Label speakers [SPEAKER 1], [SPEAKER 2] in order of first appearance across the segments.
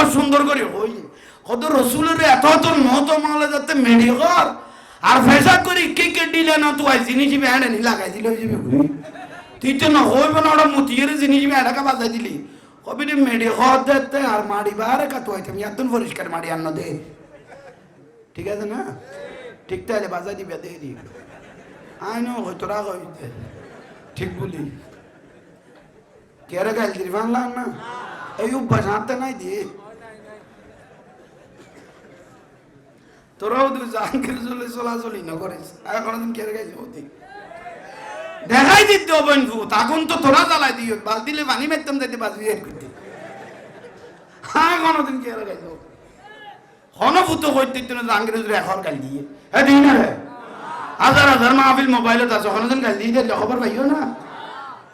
[SPEAKER 1] বড় সুন্দর করে, ওই কত রসুলের এত এত মত মালে যাতে মেডি কর আর ফেসা করি, কে কে দিলে না তো আই জিনিস ব্যান্ড নি, লাগাই দিলে যাবে তুই তো না হইব না জিনিস বাজাই দিলি। কবি মেডি কর দেখতে আর বারে এত পরিষ্কার আন্ন দে। ঠিক আছে না? ঠিক তাহলে বাজাই দিবে দিয়ে দি। আই নো, হয়তো ঠিক বলি। কেরে গাইল না? এই অভ্যাস নাই দিয়ে তোরাও তুই জাহাঙ্গীর চলে চলাচলি না করিস। আর কোনোদিন কেরে গাইছি অতি। দেখাই দিতে হবে তখন তো তোরা জ্বালাই দিও। বালতিলে পানি মেরতাম যাইতে বাজবি এর করতে। হ্যাঁ কোনোদিন কেরে গাইছ হনভূত হইতে না জাহাঙ্গীর এখন গাল দিয়ে। হ্যাঁ দিই না রে। হাজার হাজার মাহফিল মোবাইলত আছে। কোনোদিন গাল দিয়ে দিলে খবর পাইও না।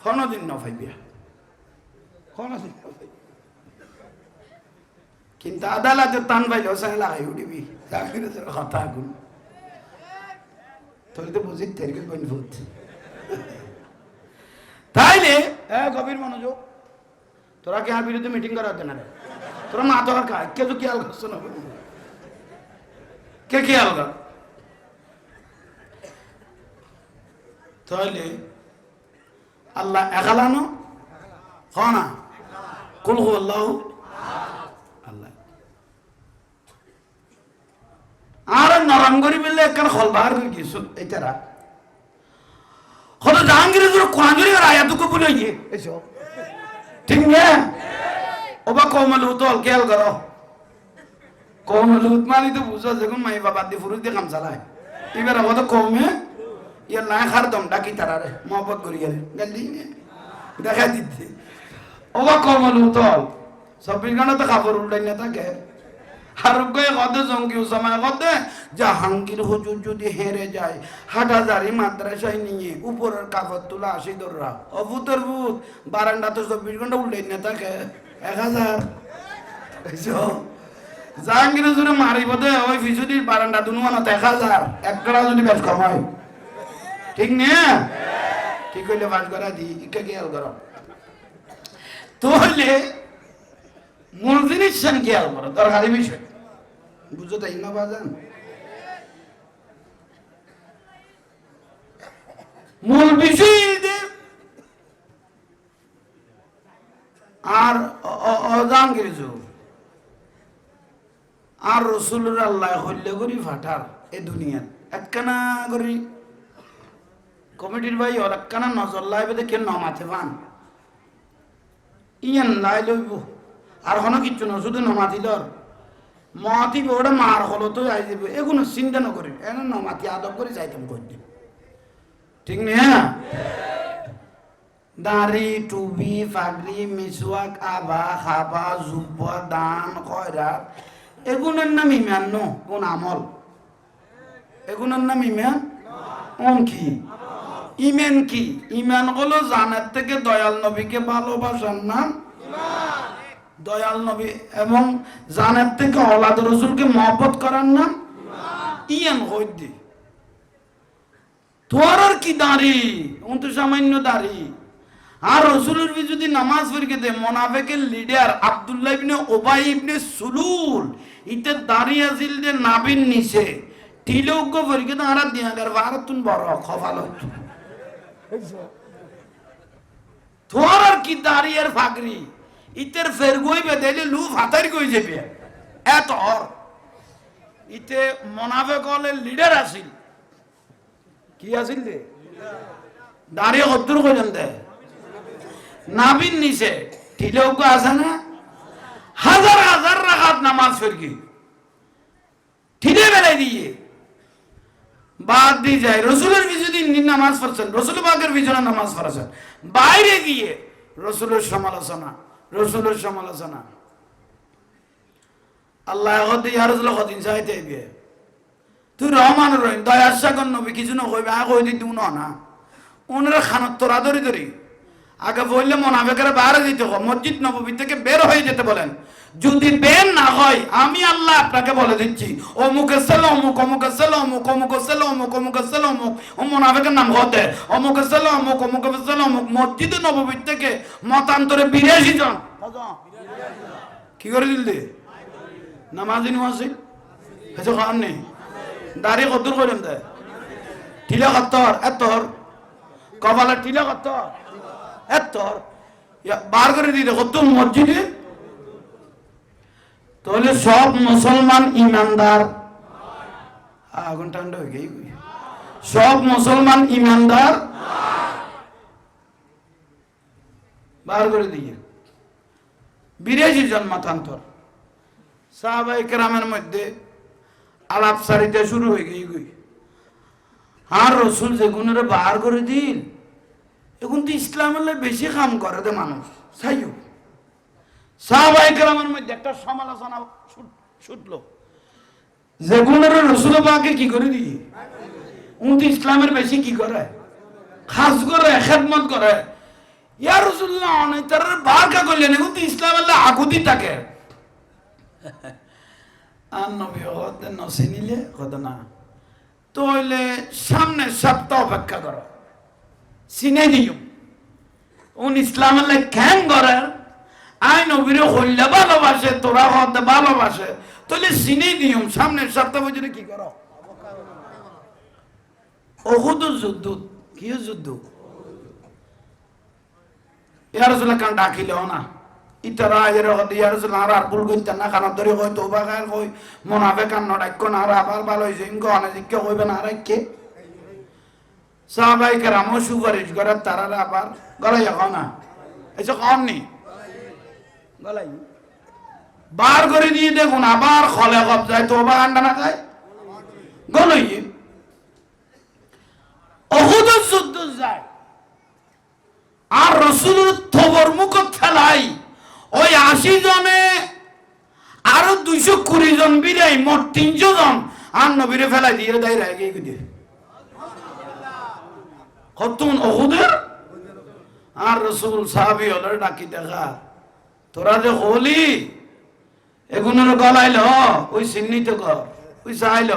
[SPEAKER 1] কোনোদিন ন পাইবিয়া। কিন্তু আদালতে টান পাইলেও সাই লাগাই উঠিবি জাহাঙ্গীরের কথা আগুন তোর তো বুঝি তেরকে তাইলে হ্যাঁ গভীর মনোযোগ তোরা কি বিরুদ্ধে মিটিং করা না রে তোরা মা তো কা কে তো খেয়াল করছ না কে খেয়াল কর তাহলে আল্লাহ একালানো না কুল হু আল্লাহ আর নরম করি একখান হল বাহার করে গিয়েছো এটারা হলো জাহাঙ্গীরের জন্য কোরআন আর আয়াত দুঃখ বলে গিয়ে। এসো ঠিক না? ওবা কমল উতল খেয়াল করো। কমল উত মানে তো বুঝো যখন মাই বাবা দি ফুরুত দিয়ে কাম চালায়। এবার আমাদের কমে ইয়ে না খার দম ডাকি তারারে মহব্বত করি গেলে। গেলি দেখা দিচ্ছে ওবা কমল উতল চব্বিশ ঘণ্টা তো কাপড় উল্টাই না থাকে। গয়ে কদে জঙ্গি উসামায় কদে জাহাঙ্গীর হুজুর যদি হেরে যায় হাটাজারি মাদ্রাসায় নিয়ে উপরের কাপড় তোলা আসি দররা। অভূতের ভূত, বারান্দা তো চব্বিশ ঘণ্টা উল্টাই না থাকে এক হাজার? জাহাঙ্গীর হুজুরে মারিব দে, ওই ফিসুদির বারান্দা দুনুয়ানত এক হাজার। এক কড়া যদি বেশ কম হয় ঠিক নে? ঠিক হইলে বাস করা দি, ইকে খেয়াল করো তাহলে মূল জিনিস সেন খেয়াল করো দরকারি বিষয়। বুঝো তাই না বাজান। মূল বিষয় আর অজান কিছু। আর রসুলের আল্লাহ হইলে করি ফাটার এ দুনিয়ার। একখানা করি। কমিটির ভাই ওর একখানা নজর লাইবে দেখে নমাতে পান। ইয়ান লাই লইব। আর হনো কিচ্ছু না শুধু নমাতি দর মহাতি ওটা মার হলো তো যাই যাবে এগুলো চিন্তা নকরি এনে নমাতি আদব করে যাইতাম করদিন ঠিক না? দাড়ি টুবি ফাগরি মিসওয়াক আবা খাবা, জুব্বা, দান খয়রাত এগুলোর নাম ইমান ন? কোন আমল? এগুলোর নাম ইমান? ওম কি? ইমান কি? ইমান হলো জানের থেকে দয়াল নবীকে ভালোবাসার নাম? দয়াল নবী এবং জানের থেকে অলাদ রসুলকে মহব্বত করার নাম ইয়ান হইদি তোর আর কি দাঁড়ি? উন তো সামান্য দাঁড়ি। আর রসুলের বি যদি নামাজ পড়কে দে মোনাফেকের লিডার আব্দুল্লাহ ইবনে ওবাই ইবনে সুলুল ইতে দাঁড়িয়ে আছিল যে নাবিন নিচে তিলজ্ঞ পরীকে তো আর দিয়াগার ভারতুন বড় খফাল তোর আর কি দাঁড়িয়ে ফাগরি? ইতের ফের গই বেদেলে লু ফাতারি কই যাবে? এত অর ইতে মোনাফেক হলের লিডার আছিল কি আছিল দে দাঁড়িয়ে কদ্দুর কইলেন দে নাবিন নিচে ঠিলেও আছে না? হাজার হাজার রাখাত নামাজ ফেরকি ঠিলে বেলাই দিয়ে। বাদ দিয়ে যায়। রসুলের পিছনে নামাজ পড়ছেন। রসুল বাগের পিছনে নামাজ পড়াছেন। বাইরে গিয়ে রসুলের সমালোচনা। রসুলের সমালোচনা। আল্লাহ হতে ইয়ার কদিন চাইতে বিয়ে তুই রহমান কিছু নকইবে আগে কই দিতে না খানত তোরা ধরি ধরি। আগে বললে মোনাফেকের বাইরে দিতে হবে মসজিদ নবী থেকে বের হয়ে যেতে বলেন। যদি বের না হয়, আমি আল্লাহ আপনাকে বলে দিচ্ছি, অমুক এসেল, অমুক, অমুকে এসেল, অমুক অমুক এসেল, অমুক অমুক এসেল, অমুক। ও মোনাফেকের নাম হতে, অমুক এসেল, অমুক, অমুকে এসেল, অমুক। মসজিদ নবী থেকে মতান্তরে বিরাশি জন। কি করে দিল নামাজি নামাজি হেসে খান নেই। দাড়ি কদ্দুর করেন দে টিলা কত্তর এত্তর কপালে টিলা কত্তর এত্তর। বার করে দিতে কত মসজিদে? তাহলে সব মুসলমান ইমানদার। আগুন ঠান্ডা হয়ে গেই সব মুসলমান ইমানদার। বার করে দিয়ে। বিরাশি জন মতান্তর সাহাবাই কেরামের মধ্যে আলাপ সারিতে শুরু হয়ে গই আর রসুল যে গুণের বার করে দিল এখন তো ইসলামের লাই বেশি কাম করে দে মানুষ। সাইও সাহাবাই কেরামের মধ্যে একটা সমালোচনা ছুট- ছুটলো যে গুণের রসুল বাকে কি করে দিয়ে? উনি তো ইসলামের বেশি কি করে? খাস করে, খেদমত করে। ইয়া রসুল্লাহ অনেক তার বার কা করলেন, এখন তো ইসলামের লাই আগুতি থাকে। আর নবী নসে নিলে কথা না। তো হইলে সামনের সপ্তাহ অপেক্ষা করো। চিনে দিও উন ইসলামের খ্যাং করে। আই নবীরে হইলে ভালোবাসে, তোরা হতে ভালোবাসে। তাহলে চিনে সামনের সপ্তাহ কি করো? অহুদ যুদ্ধ। কি যুদ্ধ? ইয়ার কান না। ইতারা এর হতে, ইয়ার আসলে আর না আবার ভালো হইছে ইনকো অনেক না, আর কে সাহাবাই কেরাম সুপারিশ করে তারা আবার গলাই না। এসে কম নি? গলাই বার করে দিয়ে দেখুন, আবার খলে যায় তো বা আন্ডা না খায়? গলই অহুদ যুদ্ধ যায়। আর রসুল থবর মুখ খেলাই ওই আশি জনে, আরও দুইশো কুড়ি জন বিরাই মোট তিনশো জন, আর নবীরে ফেলাই দিয়ে দেয়, রায় দিয়ে কতন অহুদের? আর রসুল সাহাবি দেখা। তোরা যে হলি, এগুনের গলাইল ওই চিহ্নিত কর, ওই চাইল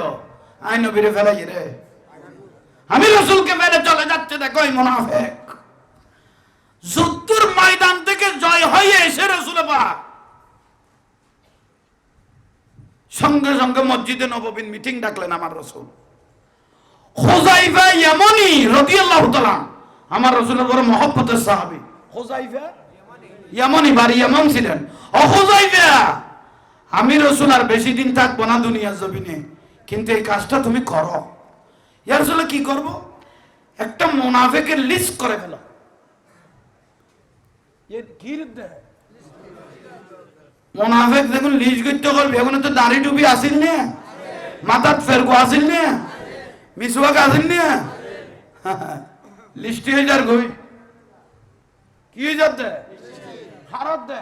[SPEAKER 1] ফেলাই রে। আমি রসুলকে মেরে চলে যাচ্ছে, দেখো এই মোনাফেক। ময়দান থেকে জয় হয়ে এসে রসুলে পাক। সঙ্গে সঙ্গে মসজিদে নববিন মিটিং ডাকলেন আমার রসুল। হোজাইফা ইয়ামনি রাদিয়াল্লাহু তাআলা। আমার রাসূলের বড় মহব্বতের সাহাবী। বাড়ি ছিলেন। ও আমি রসুল আর বেশি দিন থাকব না দুনিয়ার জমিনে। কিন্তু এই কাজটা তুমি করো। ইয়া রাসূল কি করব? একটা মুনাফিকের লিস্ট করে ফেলো। মুনাফিক দেখুন লিস্ট করতে করবে এখন তো দাড়ি টুপি আসিল না। মাথাত ফেরগো আসিল না। মিসওয়াক আসেন না লিস্টি হয়ে যার গই কি হয়ে যাতে হারত দে?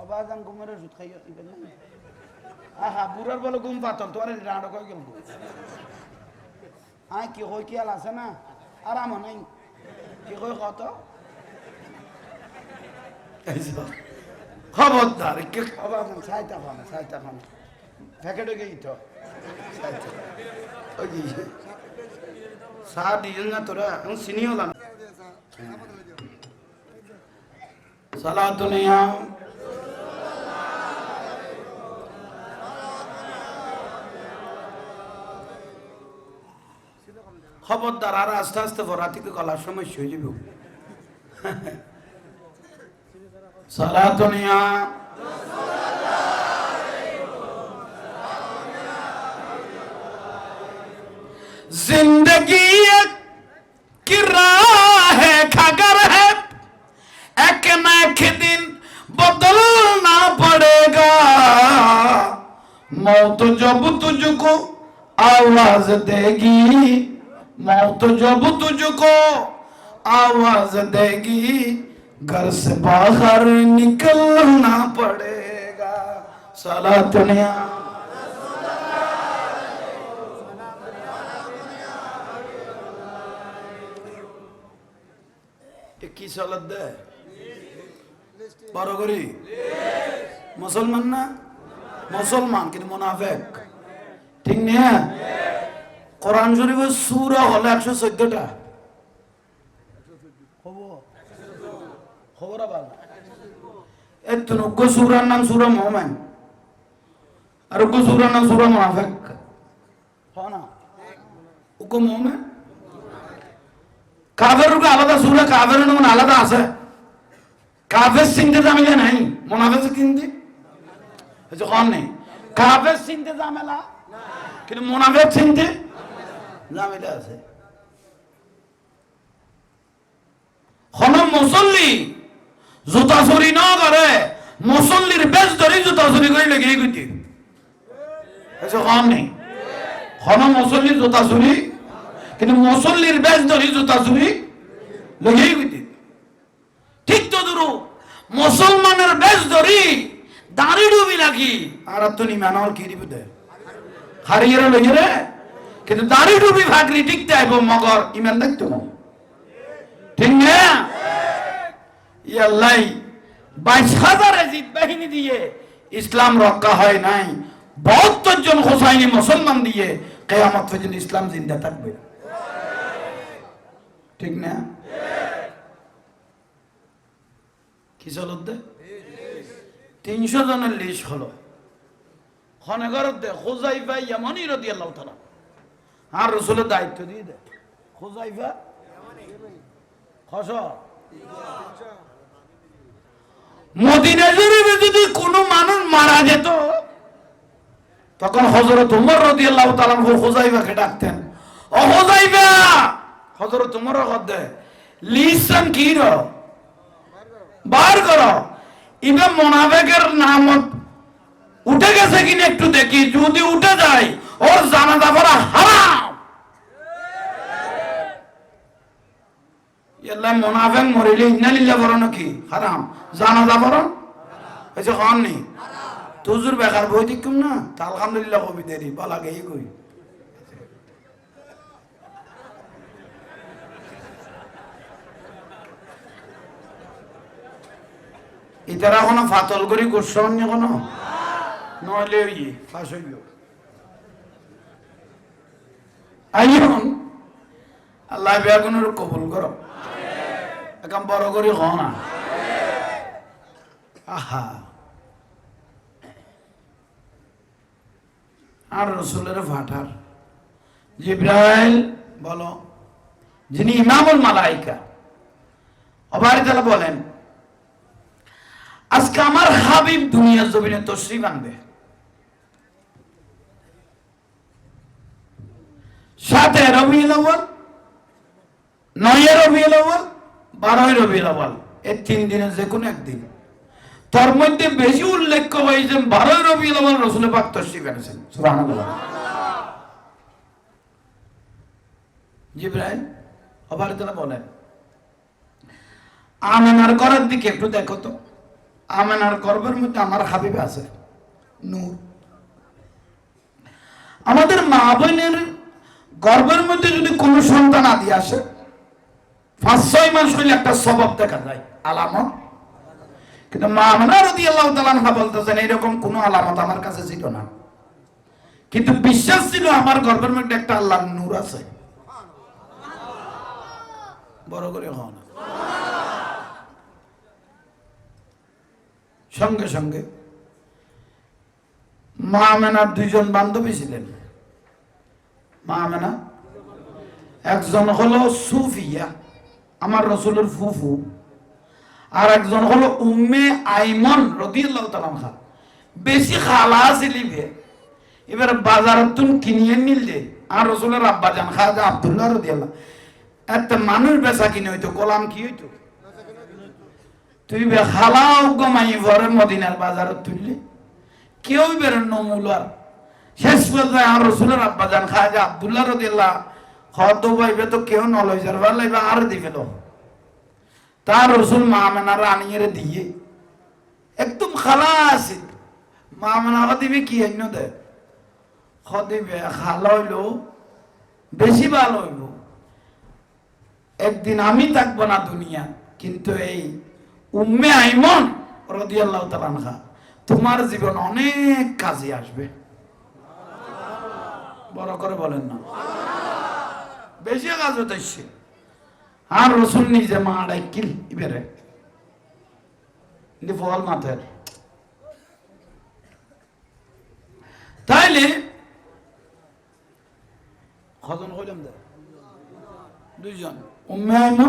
[SPEAKER 1] আবাজান ঘুমের ওষুধ খাই আহা বুড়ার বলে ঘুম পাতল তোর রাঁড় কই গেল আয় কি কই কি আল আছে না? আরাম নাই। কি কই কত খবরদার কে আবাজান সাইতা খানা সাইতা খানা প্যাকেটে গেই তো ওই চা না তোরা চিনি হলা না। সালা দুনিয়া খবরদার, আর আস্তে আস্তে ভরা থেকে গলার সমস্যা হয়ে যাবে? সালা দুনিয়া ज़िंदगी एक किराह है खगर है। एक न एक दिन बदलना पड़ेगा। मौत जब तुझको आवाज़ देगी, मौत जब तुझको आवाज़ देगी, घर से बाहर निकलना पड़ेगा। साला दुनिया। কি সলাদ দেয়? বড় করি মুসলমান না? মুসলমান, কিন্তু মোনাফেক। ঠিক না? কোরআন শরীফের সুরা হলো একশো চোদ্দটা। খবর? আবার? এত উগ্র সুরার নাম সুরা মোহামেন আর উগ্র সুরার নাম সুরা মোহাফেক হয় না? উগ্র মোহামেন কাফের রূপে আলাদা সুরা কাফের নাম আলাদা আছে। কাফের চিনতে জামিলা নাই মোনাফের চিনতে যখন নেই। কাফের চিনতে জামেলা? কিন্তু মোনাফের চিনতে জামিলা আছে। হন মুসল্লি জুতা চুরি ন করে, মুসল্লির বেশ ধরে জুতা চুরি করে লেগে গুটি। কম নেই। হন মুসল্লি জুতা চুরি কিন্তু মুসল্লির বেশ ধরে জুতা চুরি লেগেই গুটি ঠিক তো দুরু মুসলমানের বেশ ধরি দাঁড়ি ডুবি নাকি আর তো নিমানর কি দিব দে? হারিয়ে লইয়ে রে। কিন্তু দাঁড়ি ডুবি ভাগরি টিকতে আইব মগর। ইমান দেখতো না ঠিক না? ইয়াল্লাই বাইশ হাজার এজিদ বাহিনী দিয়ে ইসলাম রক্ষা হয় নাই। বাহাত্তর জন হোসাইনি মুসলমান দিয়ে কেয়ামত পর্যন্ত ইসলাম জিন্দা থাকবে। ঠিক না? কি চলত তিনশো জনের লিস্ট হলো। ইয়ামনি রদি আল্লাহ আর দায়িত্ব দিয়ে দে। যদি কোনো মানুষ মারা যেত, তখন হজরত উমর রদি আল্লাহ তালাম হোজাইফাকে ডাকতেন। ও হোজাইফা হজরত উমর দে লিসান কি র? বার করো। ইবে মোনাফেকের নাম উঠে গেছে কিনা একটু দেখি। যদি উঠে যায়, ওর জানাজা পড়া হারাম। ইয়াল্লা মোনাফেক মরিলে ইন্নালিল্লা বড় নাকি হারাম। জানাজা পড়ো? হয়েছে হন নি তুজুর বেকার বই দিকুম না? তা আলহামদুলিল্লাহ কবি দেরি, বলা গেই কই ইতারা কোনো ফাতল করি করছেন নি কোনো? নহলে ওই ফাঁস হইল। আইন আল্লাহ বেগুনের কবুল করো। এখন বড় করি হ না? আহা। আর রসুলের ফাটার। জিব্রাইল, বলো, যিনি ইমামুল মালাইকা। অবারিতালা বলেন আজকে আমার হাবিব দুনিয়ার জমিনে তশ্রিফ আনবে। সাথে রবিউল আউয়াল বারোই আউয়াল এই তিন দিনের যে কোনো একদিন। তার মধ্যে বেশি উল্লেখ বারোই রবিউল আউয়াল রসুল পাক এনেছেন। সুবহানাল্লাহ। জিব্রাইল, আবার তারা বলেন, আমেনার ঘরের দিকে একটু দেখো তো। আমেনার গর্বের মধ্যে আমার হাবিব আছে। নূর। আমাদের মা বোনের গর্বের মধ্যে যদি কোনো সন্তান আদি আসে, পাঁচ, ছয় মাস হইলে একটা স্বভাব দেখা যায়, আলামত। কিন্তু মা আমেনা রদি আল্লাহ তালানহা বলতেছেন, এরকম কোনো আলামত আমার কাছে ছিল না। কিন্তু বিশ্বাস ছিল আমার গর্বের মধ্যে একটা আল্লাহ নূর আছে। বড় করে হওয়া না। সঙ্গে সঙ্গে। মা আমেনার দুইজন বান্ধবী ছিলেন। মা আমেনা একজন হলো সুফিয়া, আমার রসুলের ফুফু, আর একজন হলো উম্মে আইমন রদিয়াল্লাহ বেশি খালা ছিলিবে এবার বাজারত তুমি কিনিয়ে নিলে আর রসুলের আব্বা জান খাজা আব্দুল্লাহ রদিয়াল্লাহ। এত মানুষ বেচা কিনে হইতো, গোলাম কি হইতো? তুই বে খালাও গমাই ভরে মদিনার বাজারত তুললি। কেউ বের নমুলার শেষ পর্যায়ে আর রসুলের জান খাজা আব্দুল্লাহ রদিল্লাহ হদ তো কেউ নলই যার লাগবে আর দিবে তো তার রসুল মা মেনার আনিয়ে দিয়ে একদম খালা আছে মা মেনা দিবে কি অন্য দে? দিবে, খালা হইল, বেশি ভালো হইব। একদিন আমি থাকব না দুনিয়া, কিন্তু এই উম্মে আইমন রদিয়াল্লাহ তালানহা তোমার জীবন অনেক কাজে আসবে। বড় করে বলেন না। বেশি কাজ হতেছে আর রসুল নিজে মা ডাইকিল ইবেরে। ফল মাথের তাইলে, কজন কইলাম দে? দুইজন। উম্মে আইমা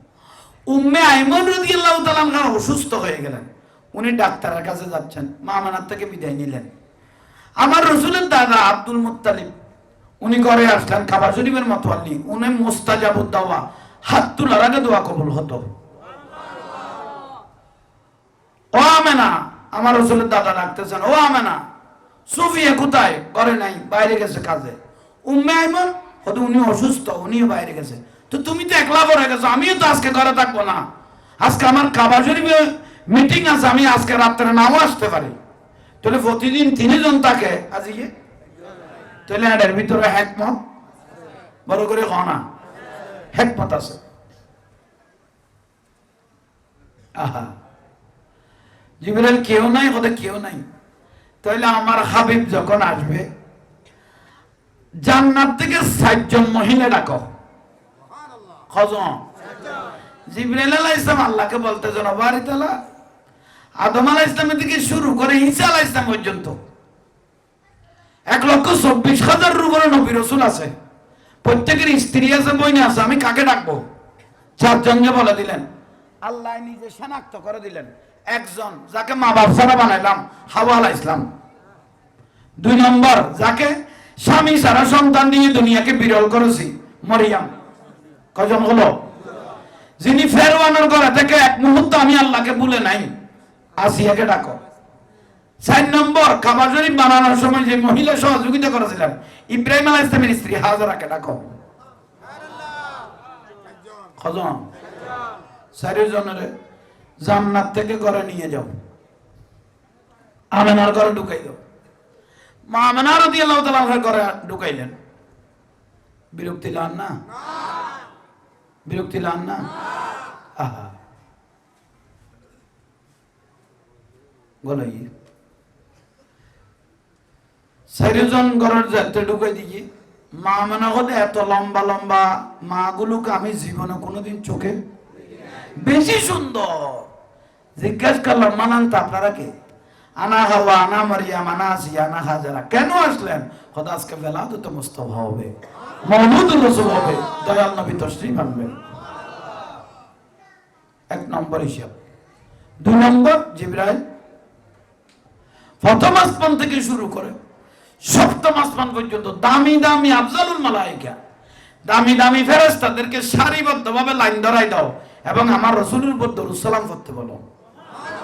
[SPEAKER 1] উম্মে আইমন রাদিয়াল্লাহু তাআলা আনহা অসুস্থ হয়ে গেলেন। উনি ডাক্তারের কাছে যাচ্ছেন মা আমেনার থেকে বিদায় নিলেন। আমার রসুলের দাদা আব্দুল মুত্তালিব, উনি ঘরে আসলেন, খাবার শরীফের মতো আনলি উনি মোস্তাজাবুদ দাওয়া হাত তোলার আগে দোয়া কবুল হতো। ও আমেনা, আমার রসুলের দাদা ডাকতেছেন, ও আমেনা, সুফিয়া কোথায়? ঘরে নাই, বাইরে গেছে কাজে। উম্মে আইমন, হয়তো উনি অসুস্থ, উনিও বাইরে গেছে। তো তুমি তো একলা পড়ে গেছো, আমিও তো আজকে ঘরে থাকব না। আজকে আমার কাবা শরীফে মিটিং আছে, আমি আজকে রাত্রে নাও আসতে পারি। তাহলে প্রতিদিন তিনজন থাকে আজকে। তাহলে এটার ভিতরে হ্যাকমত বড় করে খ না। হ্যাকমত আছে। আহা। জিবরাইল কেউ নাই, ওদের কেউ নাই। তাহলে আমার হাবিব যখন আসবে, জান্নাত থেকে ষাটজন মহিলা ডাকো। কজন? জিবরাইল আলাইহিস ইসলাম আল্লাহকে বলতেছেন বাড়ি তালা। আদম আলাহ ইসলামের থেকে শুরু করে ঈসা আলাহ ইসলাম পর্যন্ত। এক লক্ষ চব্বিশ হাজার উপরে নবী রসুল আছে। প্রত্যেকের স্ত্রী আছে, বইনে আছে, আমি কাকে ডাকবো? চারজনকে বলে দিলেন। আল্লাহ নিজে শনাক্ত করে দিলেন। একজন যাকে মা বাপ ছাড়া বানাইলাম, হাওয়া আলাহ ইসলাম দুই নম্বর, যাকে স্বামী সারা সন্তান দিয়ে দুনিয়াকে বিরল করেছি, মরিয়াম। কজন হলো? যিনি ফেরওয়ানের ঘরে থেকে এক মুহূর্ত আমি আল্লাহকে ভুলে নাই, আসিয়াকে ডাকো। চার নম্বর খাবার শরীফ বানানোর সময় যে মহিলা সহযোগিতা করেছিলেন, ইব্রাহিম আলাহ ইসলামের স্ত্রী হাজারাকে ডাকো। কজন? চারিজনের জান্নাত থেকে ঘরে নিয়ে যাও। আমেনার ঘরে ঢুকাই দাও। মা আমেনা রদি আল্লাহ তালা ঘরে ঢুকাইলেন। বিরক্তি লান না? বিরক্তি লান না? আহা। গলাই চারিজন ঘরের যাতে ঢুকাই দিকে মা মনে হলে এত লম্বা লম্বা মা গুলোকে আমি জীবনে কোনোদিন চোখে বেশি সুন্দর জিজ্ঞেস করলাম মানান্ত আপনারা কে? আনা হাওয়া আনা মারিয়াম আনা আসিয়া আনা হাজারা। কেন আসলেন? খোদা আজকে বেলা তো মুস্তফা হবে। মহমুদ রসুল হবে দয়াল নবী এক নম্বর হিসাব। দুই নম্বর জিব্রাইল। প্রথম আসমান থেকে শুরু করে সপ্তম আসমান পর্যন্ত দামি দামি আফজালুল মালাইকা, দামি দামি ফেরেস্তাদেরকে সারিবদ্ধভাবে লাইন ধরাই দাও এবং আমার রসুলের উপর দরুদ সালাম করতে বলো।